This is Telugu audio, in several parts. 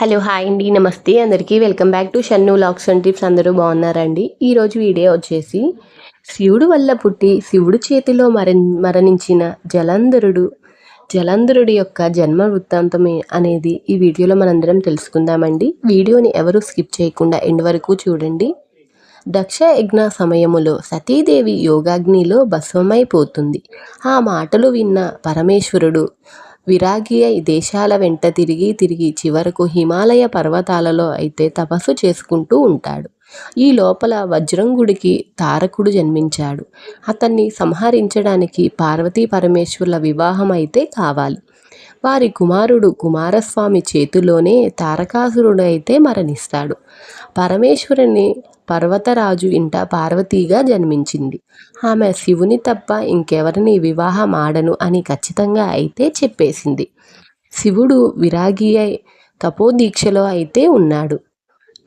హలో హాయ్ అండి. నమస్తే. అందరికీ welcome back to Shannu locks and tips. అందరూ బాగున్నారండి? ఈరోజు వీడియో వచ్చేసి శివుడు వల్ల పుట్టి శివుడు చేతిలో మర మరణించిన జలంధరుడు జలంధరుడి యొక్క జన్మ వృత్తాంతమే అనేది ఈ వీడియోలో మనందరం తెలుసుకుందామండి. వీడియోని ఎవరు స్కిప్ చేయకుండా ఎండ్ వరకు చూడండి. దక్ష యజ్ఞ సమయములో సతీదేవి యోగాగ్నిలో భస్వమైపోతుంది ఆ మాటలు విన్న పరమేశ్వరుడు విరాగి అయి దేశాల వెంట తిరిగి తిరిగి చివరకు హిమాలయ పర్వతాలలో అయితే తపస్సు చేసుకుంటూ ఉంటాడు. ఈ లోపల వజ్రంగుడికి తారకుడు జన్మించాడు. అతన్ని సంహరించడానికి పార్వతీ పరమేశ్వరుల వివాహం అయితే కావాలి. వారి కుమారుడు కుమారస్వామి చేతిలోనే తారకాసురుడు అయితే మరణిస్తాడు. పరమేశ్వరుని పర్వతరాజు ఇంట పార్వతీగా జన్మించింది. ఆమె శివుని తప్ప ఇంకెవరిని వివాహం ఆడను అని ఖచ్చితంగా అయితే చెప్పేసింది. శివుడు విరాగి అయి తపోదీక్షలో అయితే ఉన్నాడు.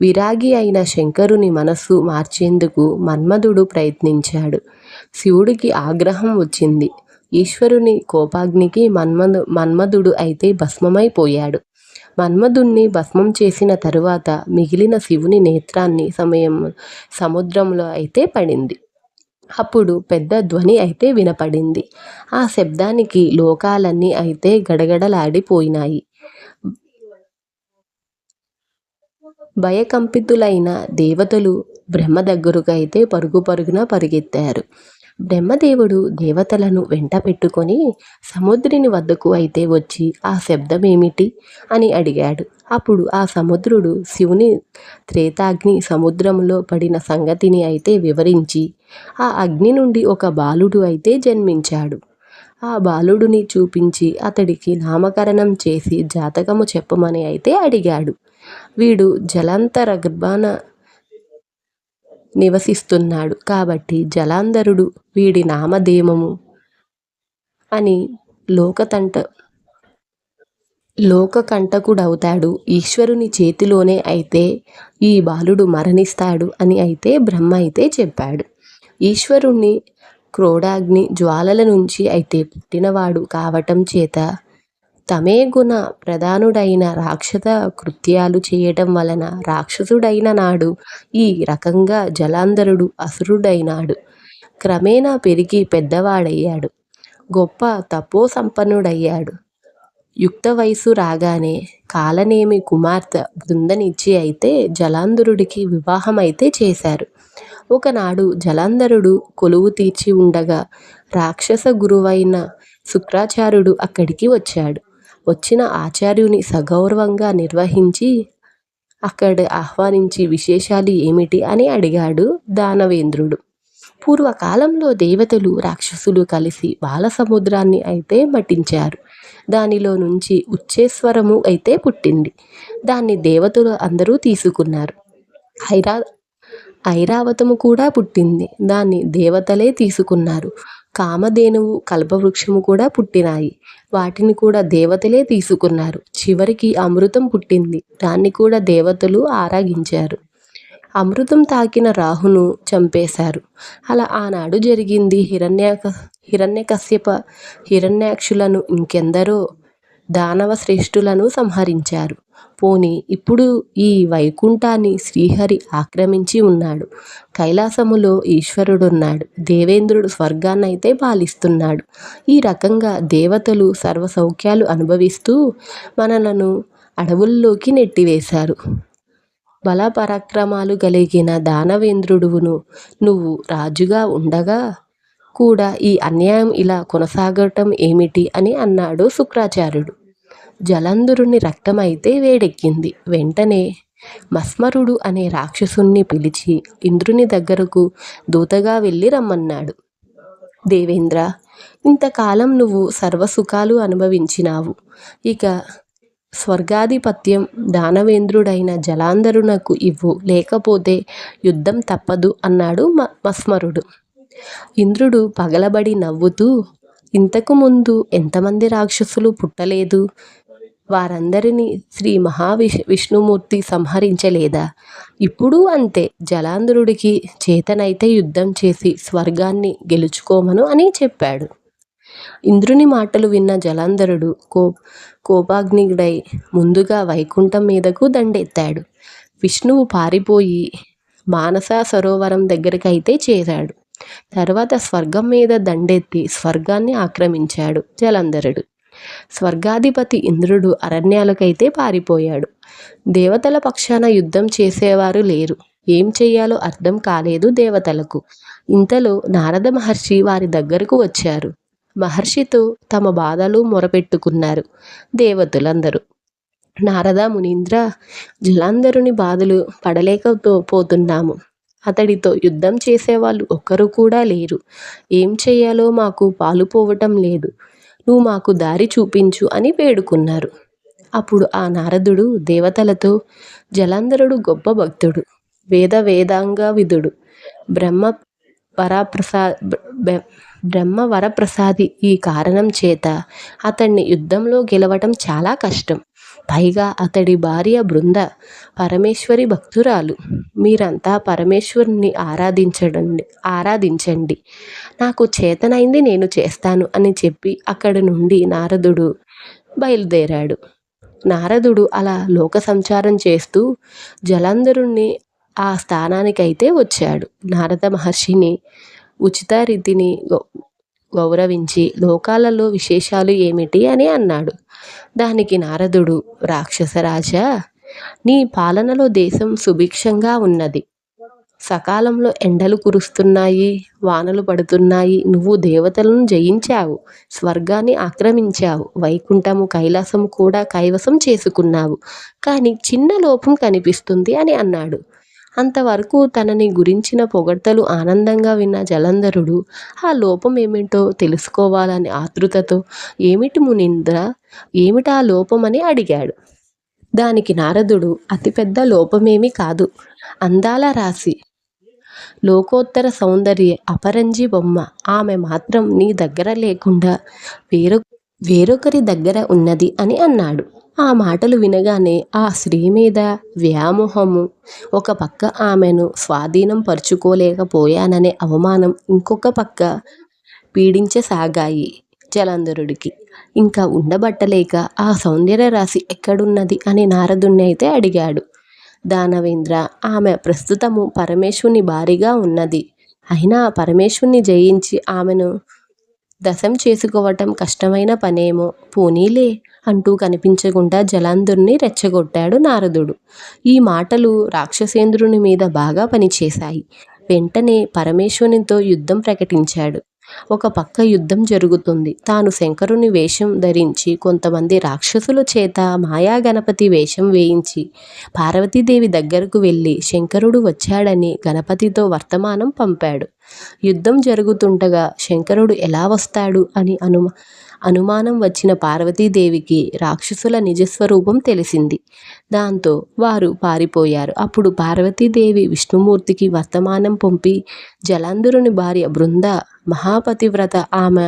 విరాగి అయిన శంకరుని మనస్సు మార్చేందుకు మన్మధుడు ప్రయత్నించాడు. శివుడికి ఆగ్రహం వచ్చింది. ఈశ్వరుని కోపాగ్నికి మన్మధు మన్మధుడు అయితే భస్మమైపోయాడు. మన్మధుణ్ణి భస్మం చేసిన తరువాత మిగిలిన శివుని నేత్రాన్ని సమయం సముద్రంలో అయితే పడింది. అప్పుడు పెద్ద ధ్వని అయితే వినపడింది. ఆ శబ్దానికి లోకాలన్నీ అయితే గడగడలాడిపోయినాయి. భయకంపితులైన దేవతలు బ్రహ్మ దగ్గరకు అయితే పరుగు పరుగున పరిగెత్తారు. బ్రహ్మదేవుడు దేవతలను వెంట పెట్టుకొని సముద్రుని వద్దకు అయితే వచ్చి ఆ శబ్దం ఏమిటి అని అడిగాడు. అప్పుడు ఆ సముద్రుడు శివుని త్రేతాగ్ని సముద్రంలో పడిన సంగతిని అయితే వివరించి ఆ అగ్ని నుండి ఒక బాలుడు అయితే జన్మించాడు. ఆ బాలుడిని చూపించి అతడికి నామకరణం చేసి జాతకము చెప్పమని అయితే అడిగాడు. వీడు జలాంతర గర్భాన నివసిస్తున్నాడు. కాబట్టి జలాంధరుడు వీడి నామధేమము అని లోకతంట లోకకంటకుడవుతాడు. ఈశ్వరుని చేతిలోనే అయితే ఈ బాలుడు మరణిస్తాడు అని అయితే బ్రహ్మ అయితే చెప్పాడు. ఈశ్వరుణ్ణి క్రోడాగ్ని జ్వాలల నుంచి అయితే పుట్టినవాడు కావటం చేత తమే గుణ ప్రధానుడైన రాక్షస కృత్యాలు చేయటం వలన రాక్షసుడైన నాడు ఈ రకంగా జలాంధరుడు అసురుడైనాడు. క్రమేణా పెరిగి పెద్దవాడయ్యాడు. గొప్ప తపో సంపన్నుడయ్యాడు యుక్త వయసు రాగానే కాలనేమి కుమార్తె బృందనిచ్చి అయితే జలాంధరుడికి వివాహం అయితే చేశారు. ఒకనాడు జలాంధరుడు కొలువు తీర్చి ఉండగా రాక్షస గురువైన శుక్రాచార్యుడు అక్కడికి వచ్చాడు. వచ్చిన ఆచార్యుని సగౌరవంగా నిర్వహించి అక్కడ ఆహ్వానించి విశేషాలు ఏమిటి అని అడిగాడు దానవేంద్రుడు. పూర్వకాలంలో దేవతలు రాక్షసులు కలిసి బాలసముద్రాన్ని అయితే మట్టించారు. దానిలో నుంచి ఉచ్చేశ్వరము అయితే పుట్టింది. దాన్ని దేవతలు అందరూ తీసుకున్నారు. ఐరా ఐరావతము కూడా పుట్టింది. దాన్ని దేవతలే తీసుకున్నారు. కామధేనువు కల్పవృక్షము కూడా పుట్టినాయి. వాటిని కూడా దేవతలే తీసుకున్నారు. చివరికి అమృతం పుట్టింది. దాన్ని కూడా దేవతలు ఆరాగించారు. అమృతం తాకిన రాహును చంపేశారు. అలా ఆనాడు జరిగింది. హిరణ్య హిరణ్యకశ్యప హిరణ్యాక్షులను ఇంకెందరో దానవ శ్రేష్ఠులను సంహరించారు. పోని ఇప్పుడు ఈ వైకుంఠాన్ని శ్రీహరి ఆక్రమించి ఉన్నాడు. కైలాసములో ఈశ్వరుడున్నాడు. దేవేంద్రుడు స్వర్గాన్నైతే పాలిస్తున్నాడు. ఈ రకంగా దేవతలు సర్వ సౌఖ్యాలు అనుభవిస్తూ మనలను అడవుల్లోకి నెట్టివేశారు. బలపరాక్రమాలు కలిగిన దానవేంద్రుడువును నువ్వు రాజుగా ఉండగా కూడా ఈ అన్యాయం ఇలా కొనసాగటం ఏమిటి అని అన్నాడు శుక్రాచార్యుడు. జలంధరుని రక్తమైతే వేడెక్కింది. వెంటనే మస్మరుడు అనే రాక్షసుణ్ణి పిలిచి ఇంద్రుని దగ్గరకు దూతగా వెళ్ళి రమ్మన్నాడు. దేవేంద్ర ఇంతకాలం నువ్వు సర్వసుఖాలు అనుభవించినావు. ఇక స్వర్గాధిపత్యం దానవేంద్రుడైన జలాంధరునకు ఇవ్వు. లేకపోతే యుద్ధం తప్పదు అన్నాడు మ మస్మరుడు. ఇంద్రుడు పగలబడి నవ్వుతూ ఇంతకు ముందు ఎంతమంది రాక్షసులు పుట్టలేదు? వారందరినీ శ్రీ మహావిష్ విష్ణుమూర్తి సంహరించలేదా? ఇప్పుడు అంతే జలాంధ్రుడికి చేతనైతే యుద్ధం చేసి స్వర్గాన్ని గెలుచుకోమను అని చెప్పాడు. ఇంద్రుని మాటలు విన్న జలాంధరుడు కో కోపాగ్నిడై ముందుగా వైకుంఠం మీదకు దండెత్తాడు. విష్ణువు పారిపోయి మానస సరోవరం దగ్గరకైతే చేరాడు. తర్వాత స్వర్గం మీద దండెత్తి స్వర్గాన్ని ఆక్రమించాడు జలంధరుడు. స్వర్గాధిపతి ఇంద్రుడు అరణ్యాలకైతే పారిపోయాడు. దేవతల పక్షాన యుద్ధం చేసేవారు లేరు. ఏం చెయ్యాలో అర్థం కాలేదు దేవతలకు. ఇంతలో నారద మహర్షి వారి దగ్గరకు వచ్చారు. మహర్షితో తమ బాధలు మొరపెట్టుకున్నారు దేవతలందరూ. నారద మునీంద్ర జలాంధరుని బాధలు పడలేకపోతున్నాము అతడితో యుద్ధం చేసేవాళ్ళు ఒక్కరు కూడా లేరు. ఏం చేయాలో మాకు పాలుపోవటం లేదు. నువ్వు మాకు దారి చూపించు అని వేడుకున్నారు. అప్పుడు ఆ నారదుడు దేవతలతో జలంధరుడు గొప్ప భక్తుడు వేద వేదాంగ విధుడు బ్రహ్మ వరప్రసా బ్రహ్మ వరప్రసాది ఈ కారణం చేత అతన్ని యుద్ధంలో గెలవటం చాలా కష్టం. పైగా అతడి భార్య బృంద పరమేశ్వరి భక్తురాలు. మీరంతా పరమేశ్వరుని ఆరాధించడండి ఆరాధించండి. నాకు చేతనైంది నేను చేస్తాను అని చెప్పి అక్కడి నుండి నారదుడు బయలుదేరాడు. నారదుడు అలా లోక సంచారం చేస్తూ జలంధరుణ్ణి ఆ స్థానానికైతే వచ్చాడు. నారద మహర్షిని ఉచిత రీతిని గౌరవించి లోకాలలో విశేషాలు ఏమిటి అని అన్నాడు. దానికి నారదుడు రాక్షసరాజా నీ పాలనలో దేశం సుభిక్షంగా ఉన్నది. సకాలంలో ఎండలు కురుస్తున్నాయి వానలు పడుతున్నాయి నువ్వు దేవతలను జయించావు స్వర్గాన్ని ఆక్రమించావు వైకుంఠము కైలాసము కూడా కైవసం చేసుకున్నావు. కానీ చిన్న లోపం కనిపిస్తుంది అని అన్నాడు. అంతవరకు తనని గురించిన పొగడ్తలు ఆనందంగా విన్న జలంధరుడు ఆ లోపం ఏమిటో తెలుసుకోవాలని ఆతృతతో ఏమిటి మునింద్ర? ఏమిటా లోపం అని అడిగాడు. దానికి నారదుడు అతిపెద్ద లోపమేమీ కాదు. అందాల రాశి. లోకోత్తర సౌందర్య అపరంజి బొమ్మ. ఆమె మాత్రం నీ దగ్గర లేకుండా వేరొ వేరొకరి దగ్గర ఉన్నది అని అన్నాడు. ఆ మాటలు వినగానే ఆ స్త్రీ మీద వ్యామోహము. ఒక పక్క ఆమెను స్వాధీనం పరుచుకోలేకపోయాననే అవమానం ఇంకొక పక్క పీడించసాగాయి జలంధరుడికి. ఇంకా ఉండబట్టలేక ఆ సౌందర్య రాశి ఎక్కడున్నది అని నారదుణ్ణి అయితే అడిగాడు. దానవేంద్ర ఆమె ప్రస్తుతము పరమేశ్వరుని భారీగా ఉన్నది. అయినా పరమేశ్వరుని జయించి ఆమెను దశం చేసుకోవటం కష్టమైన పనేమో. పోనీలే అంటూ కనిపించకుండా జలాంధుర్ని రెచ్చగొట్టాడు నారదుడు. ఈ మాటలు రాక్షసేంద్రుని మీద బాగా పనిచేశాయి. వెంటనే పరమేశ్వరునితో యుద్ధం ప్రకటించాడు. ఒక పక్క యుద్ధం జరుగుతుంది. తాను శంకరుని వేషం ధరించి కొంతమంది రాక్షసుల చేత మాయా గణపతి వేషం వేయించి పార్వతీదేవి దగ్గరకు వెళ్ళి శంకరుడు వచ్చాడని గణపతితో వర్తమానం పంపాడు. యుద్ధం జరుగుతుండగా శంకరుడు ఎలా వస్తాడు అని అనుమా అనుమానం వచ్చిన పార్వతీదేవికి రాక్షసుల నిజస్వరూపం తెలిసింది. దాంతో వారు పారిపోయారు. అప్పుడు పార్వతీదేవి విష్ణుమూర్తికి వర్తమానం పంపి జలాంధరుని భార్య బృంద మహాపతివ్రత ఆమె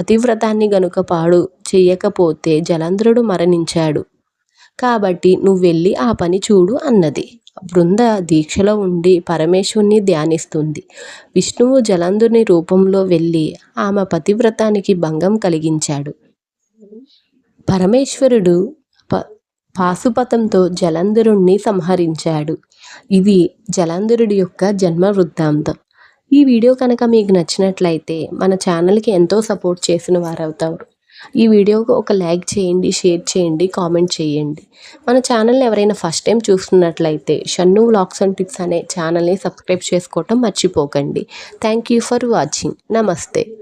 పతివ్రతాన్ని గనుక పాడు చేయకపోతే జలంధ్రుడు మరణించాడు. కాబట్టి నువ్వెళ్ళి ఆ పని చూడు అన్నది. బృంద దీక్షలో ఉండి పరమేశ్వరుని ధ్యానిస్తుంది. విష్ణువు జలంధుని రూపంలో వెళ్ళి ఆమె పతివ్రతానికి భంగం కలిగించాడు. పరమేశ్వరుడు ప పాశుపతంతో జలంధరుణ్ణి సంహరించాడు. ఇది జలంధరుడి యొక్క జన్మ వృత్తాంతం. ఈ వీడియో కనుక మీకు నచ్చినట్లయితే మన ఛానల్కి ఎంతో సపోర్ట్ చేసిన వారు అవుతారు ఈ వీడియోకు ఒక లైక్ చేయండి షేర్ చేయండి కామెంట్ చేయండి. మన ఛానల్ని ఎవరైనా ఫస్ట్ టైం చూస్తున్నట్లయితే షన్ను వ్లాగ్స్ అండ్ టిప్స్ అనే ఛానల్ని సబ్స్క్రైబ్ చేసుకోవటం మర్చిపోకండి. Thank you for watching. నమస్తే.